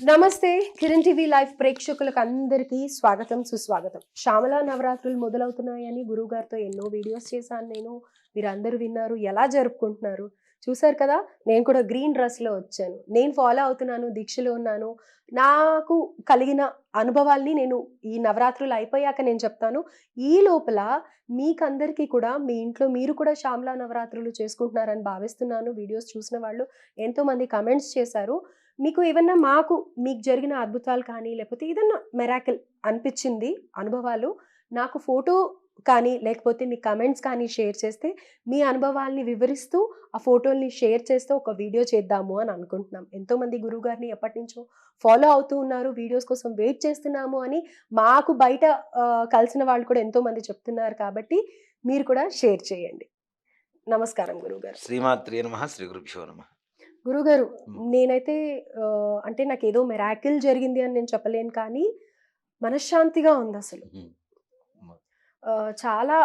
నమస్తే Kiran TV live ప్రేక్షకులకు అందరికీ స్వాగతం సుస్వాగతం. శ్యామల నవరాత్రులు మొదలవుతున్నాయని గురువుగారితో ఎన్నో వీడియోస్ చేశాను నేను. మీరు విన్నారు ఎలా జరుపుకుంటున్నారు? చూసారు కదా నేను కూడా గ్రీన్ డ్రెస్లో వచ్చాను. నేను ఫాలో అవుతున్నాను దీక్షలో ఉన్నాను. నాకు కలిగిన అనుభవాల్ని నేను ఈ నవరాత్రులు అయిపోయాక నేను చెప్తాను. ఈ లోపల మీకందరికీ కూడా మీ ఇంట్లో మీరు కూడా శ్యామల నవరాత్రులు చేసుకుంటున్నారని భావిస్తున్నాను. వీడియోస్ చూసిన వాళ్ళు ఎంతోమంది కమెంట్స్ చేశారు. మీకు ఏమన్నా మాకు మీకు జరిగిన అద్భుతాలు కానీ లేకపోతే ఏదన్నా మెరాకిల్ అనిపించింది అనుభవాలు నాకు ఫోటో కానీ లేకపోతే మీ కమెంట్స్ కానీ షేర్ చేస్తే మీ అనుభవాల్ని వివరిస్తూ ఆ ఫోటోల్ని షేర్ చేస్తూ ఒక వీడియో చేద్దాము అని అనుకుంటున్నాం. ఎంతోమంది గురువు గారిని ఎప్పటి నుంచో ఫాలో అవుతూ ఉన్నారు వీడియోస్ కోసం వెయిట్ చేస్తున్నాము అని మాకు బయట కలిసిన వాళ్ళు కూడా ఎంతోమంది చెప్తున్నారు కాబట్టి మీరు కూడా షేర్ చేయండి. నమస్కారం గురువు గారు. శ్రీమాత్రి నమ శ్రీ గురుభ్యో నమ. గురుగారు. నేనైతే అంటే నాకు ఏదో మెరాకిల్ జరిగింది అని నేను చెప్పలేను కానీ మనశ్శాంతిగా ఉంది అసలు. చాలా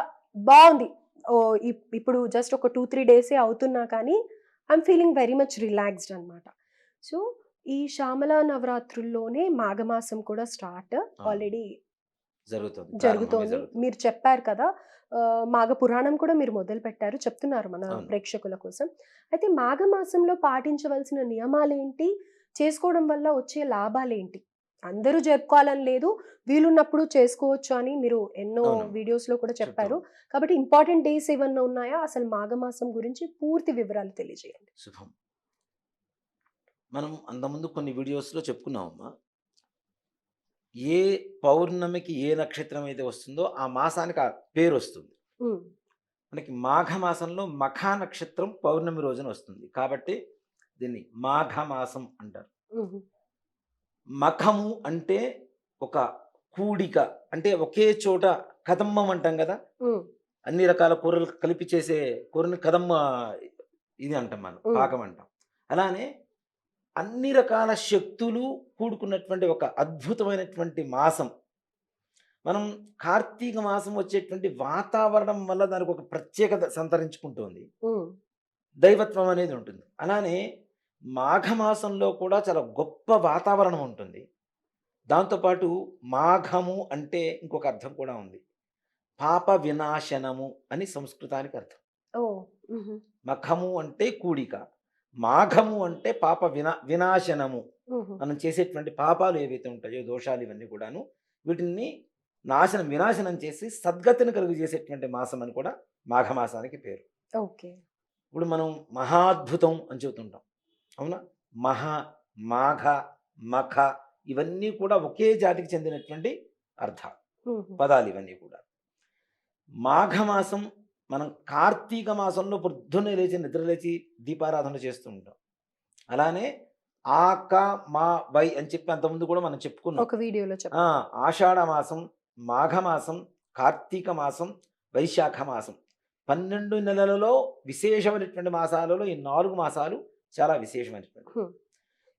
బాగుంది. ఇప్పుడు జస్ట్ ఒక టూ త్రీ డేసే అవుతున్నా కానీ I'm feeling very much relaxed అనమాట సో ఈ శ్యామల నవరాత్రుల్లోనే మాఘమాసం కూడా స్టార్ట్ ఆల్రెడీ జరుగుతుంది. జరుగుతోంది. మీరు చెప్పారు కదా మాఘ పురాణం కూడా మీరు మొదలు పెట్టారు చెప్తున్నారు మన. ప్రేక్షకుల కోసం. అయితే మాఘమాసంలో పాటించవలసిన నియమాలు ఏంటి చేసుకోవడం వల్ల వచ్చే లాభాలు ఏంటి అందరూ జరుపుకోవాలని లేదు వీలున్నప్పుడు చేసుకోవచ్చు అని మీరు ఎన్నో. వీడియోస్లో కూడా చెప్పారు. కాబట్టి ఇంపార్టెంట్ డేస్ ఏమన్నా ఉన్నాయా? అసలు మాఘమాసం గురించి పూర్తి వివరాలు తెలియజేయండి. శుభం. మనం అంతకుముందు కొన్ని వీడియోస్లో చెప్పుకున్నామమ్మా. ఏ పౌర్ణమికి ఏ నక్షత్రం అయితే వస్తుందో ఆ మాసానికి ఆ పేరు వస్తుంది. మనకి మాఘ మాసంలో మఖా నక్షత్రం పౌర్ణమి రోజున వస్తుంది. కాబట్టి దీన్ని మాఘమాసం అంటారు. ఉమ్, మఖము అంటే ఒక కూడిక అంటే ఒకే చోట కదమ్మం అంటాం కదా? అన్ని రకాల కూరలు కలిపి చేసే కూరని కదమ్మ ఇది అంటాం మనం. పాకం అంటాం. అలానే అన్ని రకాల శక్తులు కూడుకున్నటువంటి ఒక అద్భుతమైనటువంటి మాసం. మనం కార్తీక మాసం వచ్చేటువంటి వాతావరణం వల్ల దానికి ఒక ప్రత్యేకత సంతరించుకుంటుంది. దైవత్వం అనేది ఉంటుంది. అలానే మాఘమాసంలో కూడా చాలా గొప్ప వాతావరణం ఉంటుంది. దాంతోపాటు మాఘము అంటే ఇంకొక అర్థం కూడా ఉంది. పాప వినాశనము అని సంస్కృతానికి అర్థం. మఖము అంటే కూడిక. మాఘము అంటే పాప వినా వినాశనము. మనం చేసేటువంటి పాపాలు ఏవైతే ఉంటాయో దోషాలు ఇవన్నీ కూడాను వీటిని నాశనం వినాశనం చేసి సద్గతిని కలుగు చేసేటువంటి మాసం అని కూడా మాఘమాసానికి పేరు. ఓకే. ఇప్పుడు మనం మహాద్భుతం అని చెబుతుంటాం. అవునా? మహా మాఘ మఖ ఇవన్నీ కూడా ఒకే జాతికి చెందినటువంటి అర్థాలు. పదాలు ఇవన్నీ కూడా. మాఘమాసం మనం కార్తీక మాసంలో పొద్దున్నే లేచి నిద్ర లేచి దీపారాధన చేస్తూ ఉంటాం. అలానే ఆక మా బై అని చెప్పి అంతకుముందు కూడా మనం చెప్పుకున్నాం. ఒక వీడియోలో ఆ, ఆషాఢ మాసం మాఘమాసం కార్తీక మాసం వైశాఖ మాసం. పన్నెండు నెలలలో విశేషమైనటువంటి మాసాలలో ఈ నాలుగు మాసాలు చాలా విశేషమైనటువంటి.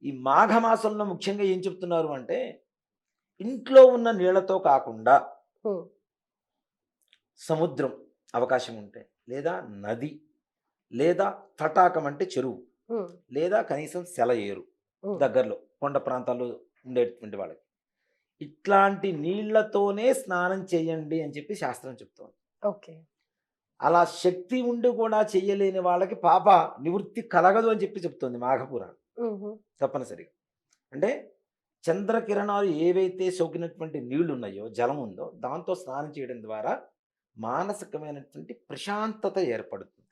ఈ మాఘ మాసంలో ముఖ్యంగా ఏం చెప్తున్నారు అంటే ఇంట్లో ఉన్న నీళ్ళతో కాకుండా సముద్రం. అవకాశం ఉంటే లేదా నది లేదా తటాకం అంటే చెరువు లేదా కనీసం సెలయేరు ఉమ్. దగ్గరలో కొండ ప్రాంతాల్లో ఉండేటువంటి వాళ్ళకి. ఇట్లాంటి నీళ్ళతోనే స్నానం చేయండి అని చెప్పి శాస్త్రం చెప్తోంది. ఓకే. అలా శక్తి ఉండి కూడా చెయ్యలేని వాళ్ళకి పాప నివృత్తి కలగదు అని చెప్పి చెప్తోంది మాఘపురాణం. తప్పనిసరిగా. అంటే చంద్రకిరణాలు ఏవైతే సోకినటువంటి నీళ్ళు ఉన్నాయో జలం ఉందో దాంతో స్నానం చేయడం ద్వారా మానసికమైనటువంటి ప్రశాంతత ఏర్పడుతుంది.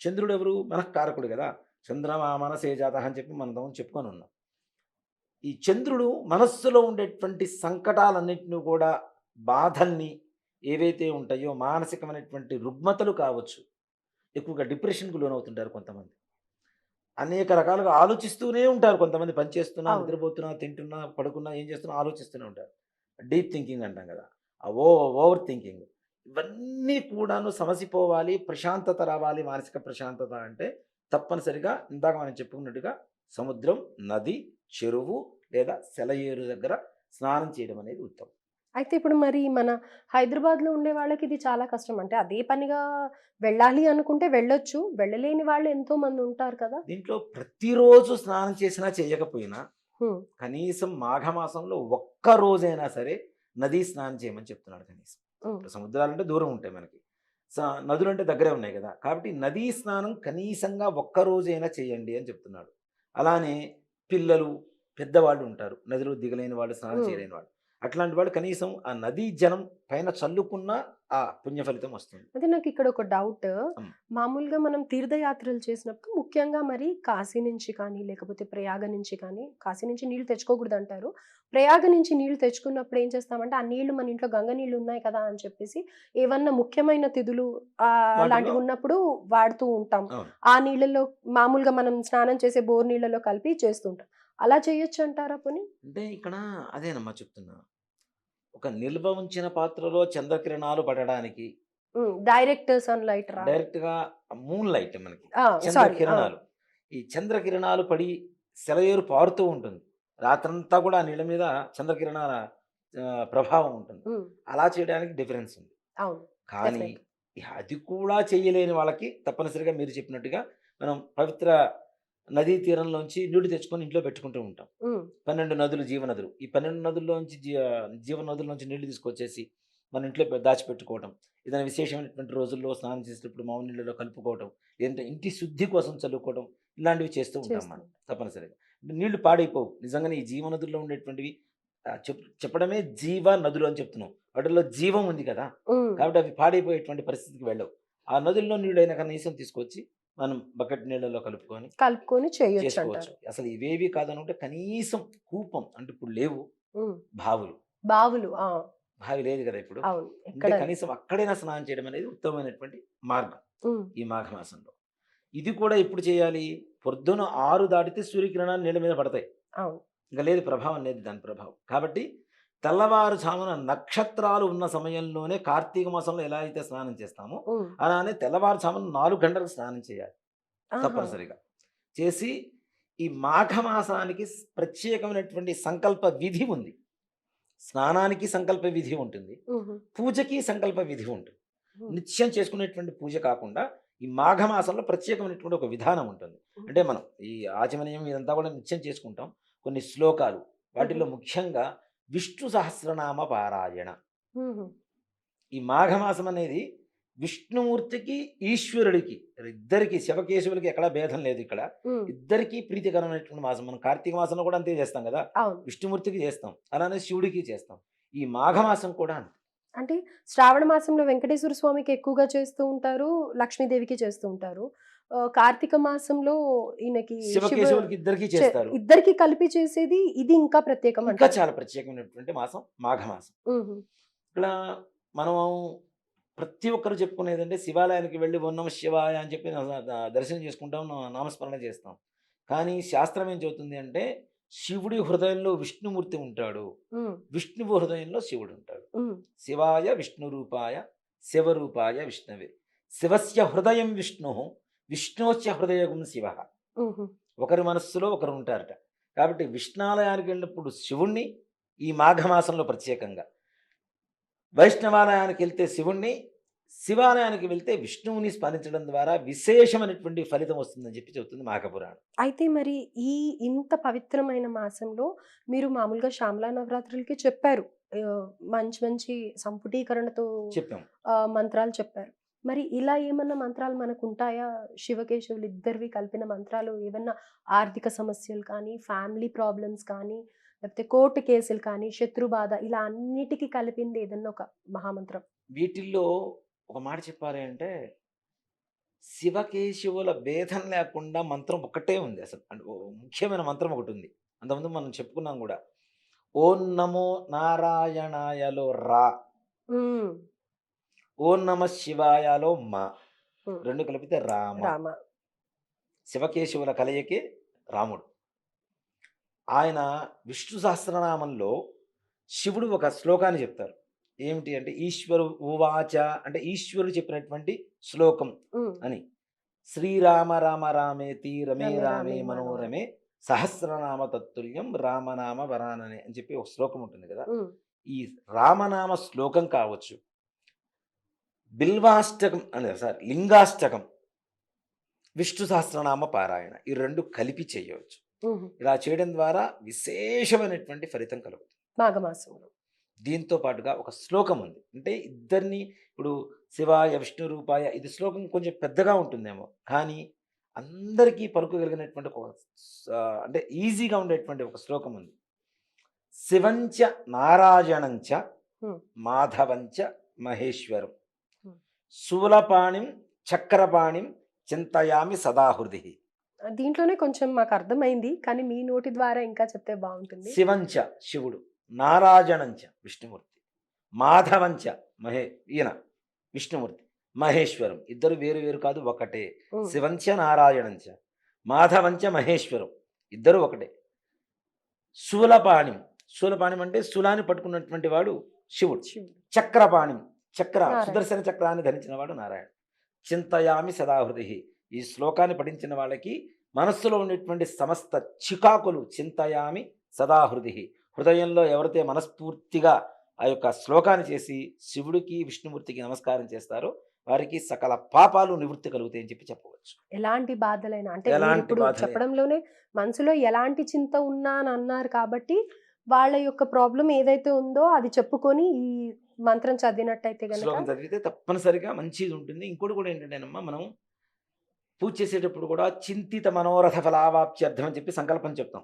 చంద్రుడు ఎవరు మనకు కారకుడు కదా. చంద్రమా మనసే జాత అని చెప్పి మనం చెప్పుకొని ఉన్నాం. ఈ చంద్రుడు మనస్సులో ఉండేటువంటి సంకటాలన్నింటినీ కూడా బాధల్ని ఏవైతే ఉంటాయో మానసికమైనటువంటి రుగ్మతలు కావచ్చు ఎక్కువగా డిప్రెషన్కు లోనవుతుంటారు కొంతమంది. అనేక రకాలుగా ఆలోచిస్తూనే ఉంటారు కొంతమంది. పని చేస్తున్నా అవును. నిద్రపోతున్నా తింటున్నా పడుకున్నా ఏం చేస్తున్నా ఆలోచిస్తూనే ఉంటారు. డీప్ థింకింగ్ అంటాం కదా. Over thinking. ఇవన్నీ కూడాను సమసిపోవాలి ప్రశాంతత రావాలి మానసిక ప్రశాంతత అంటే తప్పనిసరిగా ఇందాక మనం చెప్పుకున్నట్టుగా సముద్రం నది చెరువు లేదా సెలయేరు దగ్గర స్నానం చేయడం అనేది ఉత్తమం. అయితే ఇప్పుడు మరి మన హైదరాబాద్లో ఉండే వాళ్ళకి ఇది చాలా కష్టం. అంటే అదే పనిగా వెళ్ళాలి అనుకుంటే వెళ్ళొచ్చు. వెళ్ళలేని వాళ్ళు ఎంతో మంది ఉంటారు కదా. దీంట్లో ప్రతిరోజు స్నానం చేసినా చేయకపోయినా. కనీసం మాఘమాసంలో ఒక్క రోజైనా సరే నదీ స్నానం చేయమని చెప్తున్నాడు కనీసం. సముద్రాలు అంటే దూరం ఉంటాయి మనకి. స- నదులు అంటే దగ్గరే ఉన్నాయి కదా. కాబట్టి నదీ స్నానం కనీసంగా ఒక్క రోజైనా చేయండి అని చెప్తున్నాడు. అలానే పిల్లలు పెద్దవాళ్ళు ఉంటారు. నదిలో దిగలేని వాళ్ళు స్నానం. చేయలేని వాళ్ళు. అట్లాంటి వాళ్ళు కనీసం ఆ నదీ జలం పైన చల్లుకున్న ఆ పుణ్య ఫలితం వస్తుంది. అదే నాకు ఇక్కడ ఒక డౌట్. మామూలుగా మనం తీర్థయాత్రలు చేసినప్పుడు ముఖ్యంగా మరి కాశీ నుంచి కానీ లేకపోతే ప్రయాగ నుంచి కానీ కాశీ నుంచి నీళ్ళు తెచ్చుకోకూడదు అంటారు. ప్రయాగ నుంచి నీళ్ళు తెచ్చుకున్నప్పుడు ఏం చేస్తామంటే ఆ నీళ్ళు మన ఇంట్లో గంగ నీళ్ళు ఉన్నాయి కదా అని చెప్పేసి ఏమన్నా ముఖ్యమైన తిథులు ఆ, అలాంటివి ఉన్నప్పుడు వాడుతూ ఉంటాం. ఆ నీళ్ళలో మామూలుగా మనం స్నానం చేసే బోర్ నీళ్ళలో కలిపి చేస్తుంటాం అలా చేయొచ్చు అంటారా పోనీ? అంటే ఇక్కడ అదేనమ్మా చెప్తున్నా. ఒక నిల్వ ఉంచిన పాత్రలో చంద్రకిరణాలు పడడానికి డైరెక్ట్ సన్ లైట్ డైరెక్ట్గా మూన్ లైట్ మనకి. చంద్రకిరణాలు. ఈ చంద్రకిరణాలు పడి సెలయేరు పారుతూ ఉంటుంది. రాత్రంతా కూడా ఆ నీళ్ళ మీద చంద్రకిరణాల ప్రభావం ఉంటుంది. అలా చేయడానికి డిఫరెన్స్ ఉంది. కానీ అది కూడా చేయలేని వాళ్ళకి తప్పనిసరిగా మీరు చెప్పినట్టుగా మనం పవిత్ర నదీ తీరంలోంచి నీళ్ళు తెచ్చుకొని ఇంట్లో పెట్టుకుంటూ ఉంటాం. పన్నెండు నదులు జీవనదులు. ఈ పన్నెండు నదుల్లోంచి నదుల్లోంచి నీళ్ళు తీసుకొచ్చేసి మన ఇంట్లో దాచిపెట్టుకోవడం ఏదైనా విశేషమైనటువంటి రోజుల్లో స్నానం చేసేటప్పుడు మామూలు నీళ్ళలో కలుపుకోవడం లేదంటే ఇంటి శుద్ధి కోసం చల్లుకోవడం ఇలాంటివి చేస్తూ ఉంటాం మనం తప్పనిసరిగా. నీళ్ళు పాడైపోవు. నిజంగానే ఈ జీవనదుల్లో ఉండేటువంటివి చెప్పడమే జీవ నదులు అని చెప్తున్నాం. వాటిల్లో జీవం ఉంది కదా. కాబట్టి అవి పాడైపోయేటువంటి పరిస్థితికి వెళ్ళవు. ఆ నదుల్లో నీళ్ళు అయినా కనీసం తీసుకొచ్చి మనం బకెట్ నీళ్ళలో కలుపుకొని కలుపుకొని చేయొచ్చు అసలు ఇవేవి కాదనుకుంటే కనీసం కూపం అంటే ఇప్పుడు లేవు. బావులు. బావులు బావి లేదు కదా ఇప్పుడు. అంటే కనీసం అక్కడైనా స్నానం చేయడం అనేది ఉత్తమమైనటువంటి మార్గం ఈ మాఘమాసంలో. ఇది కూడా ఎప్పుడు చేయాలి? పొద్దున ఆరు దాటితే సూర్యకిరణాలు నీళ్ళ మీద పడతాయి. ఇంకా లేదు ప్రభావం లేదు దాని ప్రభావం. కాబట్టి తెల్లవారుజామున నక్షత్రాలు ఉన్న సమయంలోనే కార్తీక మాసంలో ఎలా అయితే స్నానం చేస్తామో అలానే తెల్లవారుజామున నాలుగు గంటలకు స్నానం చేయాలి తప్పనిసరిగా. చేసి ఈ మాఘమాసానికి ప్రత్యేకమైనటువంటి సంకల్ప విధి ఉంది. స్నానానికి సంకల్ప విధి ఉంటుంది. పూజకి సంకల్ప విధి ఉంటుంది. నిత్యం చేసుకునేటువంటి పూజ కాకుండా ఈ మాఘమాసంలో ప్రత్యేకమైనటువంటి ఒక విధానం ఉంటుంది. అంటే మనం ఈ ఆచమనీయం ఇదంతా కూడా నిత్యం చేసుకుంటాం. కొన్ని శ్లోకాలు వాటిలో ముఖ్యంగా విష్ణు సహస్రనామ పారాయణ ఈ మాఘమాసం అనేది విష్ణుమూర్తికి ఈశ్వరుడికి ఇద్దరికి శివకేశవులకి ఎక్కడా భేదం లేదు ఇక్కడ. ఇద్దరికి ప్రీతికరమైనటువంటి మాసం. మనం కార్తీక మాసంలో కూడా అంతే చేస్తాం కదా. విష్ణుమూర్తికి చేస్తాం. అలానే శివుడికి చేస్తాం. ఈ మాఘమాసం కూడా అంతే. అంటే శ్రావణ మాసంలో వెంకటేశ్వర స్వామికి ఎక్కువగా చేస్తూ ఉంటారు లక్ష్మీదేవికి చేస్తూ ఉంటారు. కార్తీక మాసంలో ఈయనకి ఇద్దరికి చేస్తారు. ఇద్దరికి కలిపి చేసేది ఇది ఇంకా ప్రత్యేకం ఇంకా చాలా ప్రత్యేకమైనటువంటి మాసం మాఘమాసం. ఇక్కడ మనం ప్రతి ఒక్కరు చెప్పుకునేదంటే శివాలయానికి వెళ్ళి ఉన్నమ శివాయ అని చెప్పి దర్శనం చేసుకుంటాం నామస్మరణ చేస్తాం. కానీ శాస్త్రం ఏం చెబుతుంది అంటే శివుడి హృదయంలో విష్ణుమూర్తి ఉంటాడు. విష్ణువు హృదయంలో శివుడు ఉంటాడు. శివాయ విష్ణు రూపాయ శివరూపాయ విష్ణవే. శివస్య హృదయం విష్ణు విష్ణోస్య హృదయగం శివ. ఒకరి మనస్సులో ఒకరు ఉంటారట. కాబట్టి విష్ణాలయానికి వెళ్ళినప్పుడు శివుణ్ణి ఈ మాఘమాసంలో ప్రత్యేకంగా. వైష్ణవాలయానికి వెళ్తే శివుణ్ణి శివాలయానికి వెళ్తే విష్ణువుని స్మరించడం ద్వారా విశేషమైనటువంటి ఫలితం వస్తుందని చెప్పి చెబుతుంది మాఘపురాణం. అయితే మరి ఈ ఇంత పవిత్రమైన మాసంలో మీరు మామూలుగా శ్యామలా నవరాత్రులకి చెప్పారు. మంచి మంచి సంపుటీకరణతో చెప్పాం. మంత్రాలు చెప్పారు. మరి ఇలా ఏమన్నా మంత్రాలు మనకు ఉంటాయా శివకేశవులు ఇద్దరివి కలిపిన మంత్రాలు ఏమన్నా ఆర్థిక సమస్యలు కానీ ఫ్యామిలీ ప్రాబ్లమ్స్ కానీ లేకపోతే కోర్టు కేసులు కానీ శత్రు బాధ ఇలా అన్నిటికీ కలిపింది ఏదన్నా ఒక మహామంత్రం? వీటిల్లో ఒక మాట చెప్పాలి అంటే శివకేశవుల భేదం లేకుండా మంత్రం ఒకటే ఉంది అసలు. ముఖ్యమైన మంత్రం ఒకటి ఉంది. అంతకుముందు మనం చెప్పుకున్నాం కూడా ఓం నమో నారాయణాయలో రా. ఓం నమ శివాయలో మా. రెండు కలిపితే రామ. రామ. శివకేశవుల కలయికే రాముడు. ఆయన విష్ణు సహస్రనామంలో శివుడు ఒక శ్లోకాన్ని చెప్తారు. ఏమిటి అంటే ఈశ్వరు ఉవాచ అంటే ఈశ్వరుడు చెప్పినటువంటి శ్లోకం అని. శ్రీరామ రామ రమే రమే రామే రామే మనోరమే సహస్రనామ తత్తుల్యం రామనామ వరాననే అని చెప్పి ఒక శ్లోకం ఉంటుంది కదా. ఈ రామనామ శ్లోకం కావచ్చు. బిల్వాష్టకం అనే సార్ లింగాష్టకం. విష్ణు సహస్రనామ పారాయణ. ఈ రెండు కలిపి చేయవచ్చు. ఇలా చేయడం ద్వారా విశేషమైనటువంటి ఫలితం కలుగుతుంది. మాఘమాసంలో దీంతో పాటుగా ఒక శ్లోకం ఉంది. అంటే ఇద్దరిని ఇప్పుడు శివాయ విష్ణు రూపాయ ఇది శ్లోకం కొంచెం పెద్దగా ఉంటుందేమో. కానీ అందరికీ పలుకోగలిగినటువంటి ఒక అంటే ఈజీగా ఉండేటువంటి ఒక శ్లోకం ఉంది. శివంచ నారాయణంచ. మాధవంచ మహేశ్వరం. శూలపాణిం చక్రపాణిం చింతయామి సదాహృది. దీంట్లోనే కొంచెం మాకు అర్థమైంది కానీ మీ నోటి ద్వారా ఇంకా చెప్తే బాగుంటుంది. శివంచ శివుడు నారాయణంచ విష్ణుమూర్తి మాధవంచ మహే ఈయన విష్ణుమూర్తి మహేశ్వరం. ఇద్దరు వేరు వేరు కాదు ఒకటే. శివంచ నారాయణంచ మాధవంచ మహేశ్వరం. ఇద్దరు ఒకటే. శూలపాణి శూలపాణి అంటే శూలాన్ని పట్టుకున్నటువంటి వాడు శివుడు. చక్రపాణి చక్ర. సుదర్శన చక్రాన్ని ధరించిన వాడు నారాయణ చింతయామి సదాహృది ఈ శ్లోకాన్ని పఠించిన వాళ్ళకి మనస్సులో ఉండేటువంటి సమస్త చికాకులు చింతయామి సదాహృది హృదయంలో ఎవరైతే మనస్ఫూర్తిగా ఆ యొక్క శ్లోకాన్ని చేసి శివుడికి విష్ణుమూర్తికి నమస్కారం చేస్తారో వారికి సకల పాపాలు నివృత్తి కలుగుతాయని చెప్పి చెప్పవచ్చు ఎలాంటి బాధలైనా అంటే ఇప్పుడు. చెప్పడంలోనే మనసులో ఎలాంటి చింత ఉన్నా అని అన్నారు కాబట్టి వాళ్ళ యొక్క ప్రాబ్లం ఏదైతే ఉందో అది చెప్పుకొని ఈ మంత్రం చదివినట్టయితే శ్లోకం చదివితే తప్పనిసరిగా మంచిది ఉంటుంది ఇంకోటి కూడా ఏంటంటేనమ్మా మనం పూజ చేసేటప్పుడు కూడా చింతిత మనోరథ ఫలావాప్త్యర్థం అని చెప్పి సంకల్పం చెప్తాం.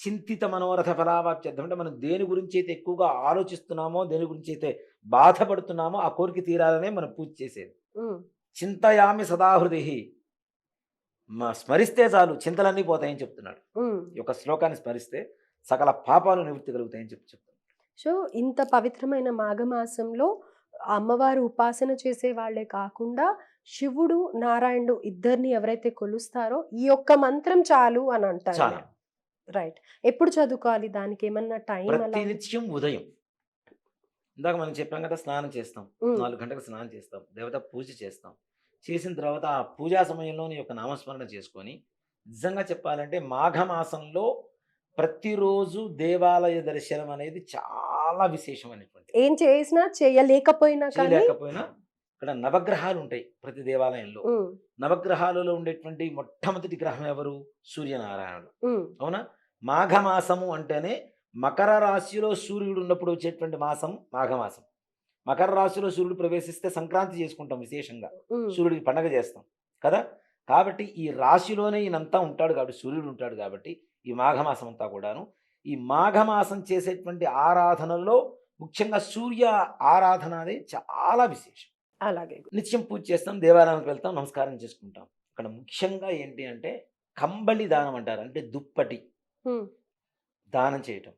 చింతిత మనోరథ ఫలావాప్త్యర్థం అంటే మనం దేని గురించి అయితే ఎక్కువగా ఆలోచిస్తున్నామో దేని గురించి అయితే బాధపడుతున్నామో ఆ కోరిక తీరాలనే మనం పూజ చేసేది. చింతయామి సదాహృది స్మరిస్తే చాలు చింతలన్నీ పోతాయని చెప్తున్నాడు. ఈ యొక్క శ్లోకాన్ని స్మరిస్తే సకల పాపాలు నివృత్తి కలుగుతాయని చెప్పి చెప్తున్నాడు. సో ఇంత పవిత్రమైన మాఘమాసంలో అమ్మవారు ఉపాసన చేసే వాళ్ళే కాకుండా శివుడు నారాయణుడు ఇద్దరిని ఎవరైతే కొలుస్తారో ఈ ఒక్క మంత్రం చాలు అని అంటారు రైట్. ఎప్పుడు చదువుకోవాలి? దానికి ఏమన్నా టైం అలా? ప్రతినిత్యం ఉదయం. ఇందాక మనం చెప్పాం కదా స్నానం చేస్తాం. నాలుగు గంటలకు స్నానం చేస్తాం. దేవత పూజ చేస్తాం. చేసిన తర్వాత ఆ పూజా సమయంలో నీ యొక్క నామస్మరణ చేసుకొని నిజంగా చెప్పాలంటే మాఘమాసంలో ప్రతిరోజు దేవాలయ దర్శనం అనేది చాలా విశేషమైనటువంటి ఏం చేసినా చేయలేకపోయినా చేయలేకపోయినా ఇక్కడ నవగ్రహాలు ఉంటాయి ప్రతి దేవాలయంలో. నవగ్రహాలలో ఉండేటువంటి మొట్టమొదటి గ్రహం ఎవరు? సూర్యనారాయణుడు. అవునా? మాఘమాసము అంటేనే మకర రాశిలో సూర్యుడు ఉన్నప్పుడు వచ్చేటువంటి మాసం మాఘమాసం. మకర రాశిలో సూర్యుడు ప్రవేశిస్తే సంక్రాంతి చేసుకుంటాం విశేషంగా. సూర్యుడికి పండగ చేస్తాం. కదా? కాబట్టి ఈ రాశిలోనే ఈయనంతా ఉంటాడు కాబట్టి సూర్యుడు ఉంటాడు కాబట్టి ఈ మాఘమాసం అంతా కూడాను. ఈ మాఘమాసం చేసేటువంటి ఆరాధనలో ముఖ్యంగా సూర్య ఆరాధన అనేది చాలా విశేషం. అలాగే నిత్యం పూజ చేస్తాం దేవాలయానికి వెళ్తాం నమస్కారం చేసుకుంటాం. ఇక్కడ ముఖ్యంగా ఏంటి అంటే కంబళి దానం అంటారు అంటే దుప్పటి. దానం చేయటం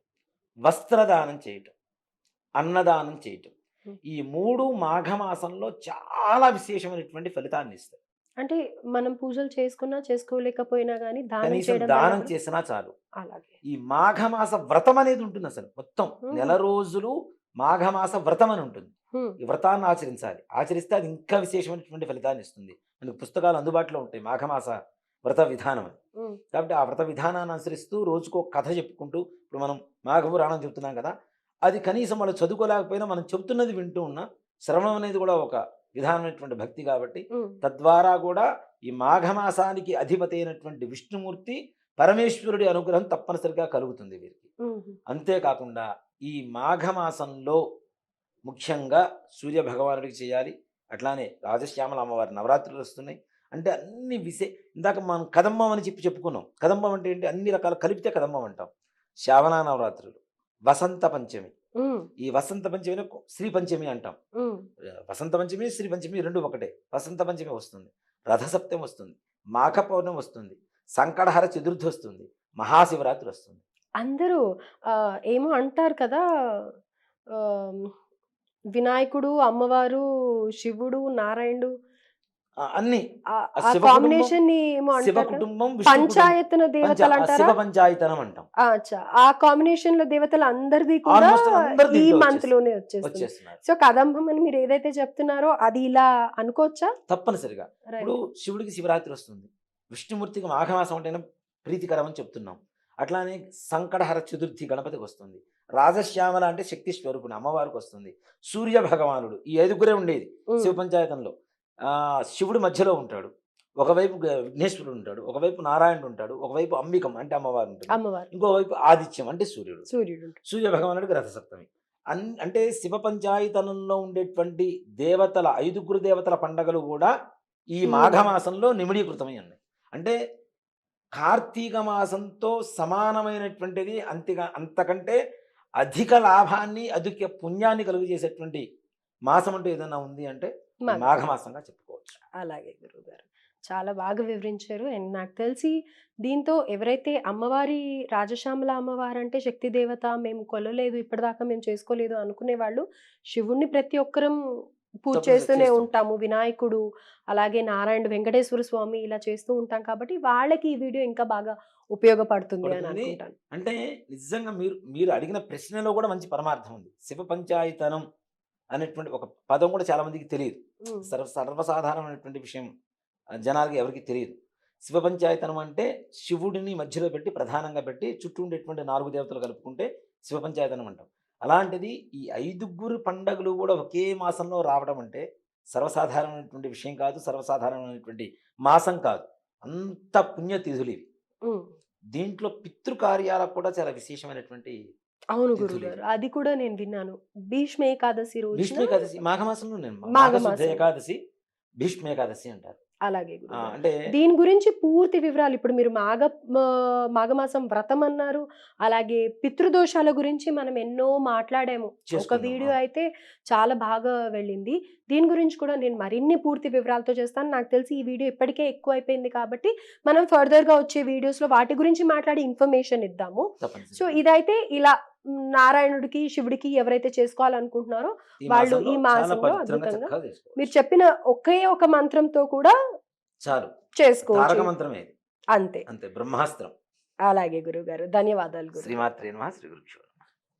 వస్త్రదానం చేయటం అన్నదానం చేయటం. ఈ మూడు మాఘమాసంలో చాలా విశేషమైనటువంటి ఫలితాన్ని ఇస్తాయి. అంటే మనం పూజలు చేసుకున్నా చేసుకోలేకపోయినా కానీ దానం కనీసం చేయడం దానం చేసినా చాలు. అలాగే. ఈ మాఘమాస వ్రతం అనేది ఉంటుంది అసలు మొత్తం. Hmm. నెల రోజులు మాఘమాస వ్రతం అని ఉంటుంది. ఈ వ్రతాన్ని ఆచరించాలి. ఆచరిస్తే అది ఇంకా విశేషమైనటువంటి ఫలితాన్ని ఇస్తుంది. మనకు పుస్తకాలు అందుబాటులో ఉంటాయి మాఘమాస వ్రత విధానం అని. కాబట్టి ఆ వ్రత విధానాన్ని అనుసరిస్తూ రోజుకో కథ చెప్పుకుంటూ ఇప్పుడు మనం మాఘపురాణం చెప్తున్నాం కదా అది కనీసం వాళ్ళు చదువుకోలేకపోయినా మనం చెప్తున్నది వింటూ ఉన్నా శ్రవణం అనేది కూడా ఒక విధానమైనటువంటి భక్తి కాబట్టి తద్వారా కూడా ఈ మాఘమాసానికి అధిపతి అయినటువంటి విష్ణుమూర్తి పరమేశ్వరుడి అనుగ్రహం తప్పనిసరిగా కలుగుతుంది వీరికి. అంతేకాకుండా ఈ మాఘమాసంలో ముఖ్యంగా సూర్య భగవానుడికి చేయాలి. అట్లానే రాజశ్యామల అమ్మవారి నవరాత్రులు వస్తున్నాయి. అంటే అన్ని విశే ఇందాక మనం కదంబం అని చెప్పి చెప్పుకున్నాం. కదంబం అంటే ఏంటి? అన్ని రకాల కలిపితే కదంబం అంటాం. శ్రావణ నవరాత్రులు వసంత పంచమి ఈ వసంత పంచమిని శ్రీ పంచమి అంటాం. వసంత పంచమి శ్రీ పంచమి రెండు ఒకటే. వసంత పంచమి వస్తుంది రథసప్తమి వస్తుంది మాఘ పౌర్ణమి వస్తుంది సంకటహర చతుర్థి వస్తుంది మహాశివరాత్రి వస్తుంది. అందరూ ఏమో అంటారు కదా వినాయకుడు అమ్మవారు శివుడు నారాయణుడు అన్ని. కాంబినేషన్ శివ? కుటుంబం పంచాయతన పంచ- దేవతలు అంటారా శివ పంచాయతనం అంటాం. ఆ, కాంబినేషన్లో దేవతలు అందరిది కూడా ఈ మంత్లోనే వచ్చేస్తుంది. సో కదంబం అని మీరు ఏదైతే చెప్తున్నారో అది ఇలా అనుకోవచ్చా? తప్పనిసరిగా. ఇప్పుడు శివుడికి శివరాత్రి వస్తుంది. విష్ణుమూర్తికి మాఘమాసం అంటేనే ప్రీతికరం అని చెప్తున్నాం. అట్లానే సంకటహర చతుర్థి గణపతికి వస్తుంది. రాజశ్యామల అంటే శక్తి స్వరూపుని అమ్మవారికి వస్తుంది. సూర్య భగవానుడు ఈ ఐదుగురే ఉండేది శివ పంచాయతంలో శివుడు మధ్యలో ఉంటాడు. ఒకవైపు విఘ్నేశ్వరుడు ఉంటాడు ఒకవైపు నారాయణుడు ఉంటాడు ఒకవైపు అంబికం అంటే అమ్మవారు ఉంటుంది. అమ్మవారు. ఇంకోవైపు ఆదిత్యం అంటే సూర్యుడు. సూర్యుడు. సూర్య భగవానుడికి రథసప్తమి. అన్ అంటే శివ పంచాయతనంలో ఉండేటువంటి దేవతల ఐదుగురు దేవతల పండగలు కూడా ఈ. మాఘమాసంలో నిమిడీకృతమై ఉన్నాయి. అంటే కార్తీక మాసంతో సమానమైనటువంటిది అంతగా అంతకంటే అధిక లాభాన్ని అధిక పుణ్యాన్ని కలుగు చేసేటువంటి మాసం అంటూ ఏదైనా ఉంది అంటే మాఘమాసంగా చెప్పుకోవచ్చు. అలాగే గురువు గారు. చాలా బాగా వివరించారు. అండ్ నాకు తెలిసి దీంతో ఎవరైతే అమ్మవారి రాజశ్యామల అమ్మవారు అంటే శక్తి దేవత మేము కొలలేదు ఇప్పటిదాకా మేము చేసుకోలేదు అనుకునే వాళ్ళు శివుణ్ణి ప్రతి ఒక్కరం పూజ చేస్తూనే చేస్తాం. ఉంటాము. వినాయకుడు అలాగే నారాయణ వెంకటేశ్వర స్వామి ఇలా చేస్తూ ఉంటాం కాబట్టి వాళ్ళకి ఈ వీడియో ఇంకా బాగా ఉపయోగపడుతుంది అని. అనుకుంటాను. అంటే నిజంగా మీరు మీరు అడిగిన ప్రశ్నలో కూడా మంచి పరమార్థం ఉంది. శివ పంచాయతనం అనేటువంటి ఒక పదం కూడా చాలా మందికి తెలియదు. సర్వ సర్వసాధారణమైనటువంటి విషయం జనాలకి ఎవరికి తెలియదు. శివ పంచాయతనం అంటే శివుడిని మధ్యలో పెట్టి ప్రధానంగా పెట్టి చుట్టూ ఉండేటువంటి నాలుగు దేవతలు కలుపుకుంటే శివ పంచాయతనం అంటాం. అలాంటిది ఈ ఐదుగురు పండగలు కూడా ఒకే మాసంలో రావడం అంటే సర్వసాధారణమైనటువంటి విషయం కాదు సర్వసాధారణమైనటువంటి మాసం కాదు. అంత పుణ్యతిథులు ఇవి. దీంట్లో పితృకార్యాలకు కూడా చాలా విశేషమైనటువంటి అవును తిథులు గురువు ఇవి. గారు అది కూడా నేను విన్నాను భీష్మ ఏకాదశి భీష్మ రోజు ఏకాదశి మాఘమాసంలో నేను మాఘమాసం. ఏకాదశి భీష్మ ఏకాదశి అంటారు అలాగే. అంటే దీని గురించి పూర్తి వివరాలు ఇప్పుడు మీరు మాఘ మాఘమాసం వ్రతం అన్నారు. అలాగే పితృదోషాల గురించి మనం ఎన్నో మాట్లాడాము. ఒక వీడియో. అయితే చాలా బాగా వెళ్ళింది. దీని గురించి కూడా నేను మరిన్ని పూర్తి వివరాలతో చేస్తాను. నాకు తెలిసి ఈ వీడియో ఇప్పటికే ఎక్కువ అయిపోయింది కాబట్టి మనం ఫర్దర్గా వచ్చే వీడియోస్లో వాటి గురించి మాట్లాడి ఇన్ఫర్మేషన్ ఇద్దాము. సో ఇదైతే ఇలా నారాయణుడికి శివుడికి ఎవరైతే చేసుకోవాలనుకుంటున్నారో వాళ్ళు ఈ మాసంలో అద్భుతంగా. మీరు చెప్పిన ఒకే ఒక మంత్రంతో కూడా చాలు. మంత్రమే ఇది. అంతే. అంతే బ్రహ్మాస్త్రం. అలాగే గురువు గారు ధన్యవాదాలు గురు శ్రీమాత్రే శ్రీ గురుభ్యో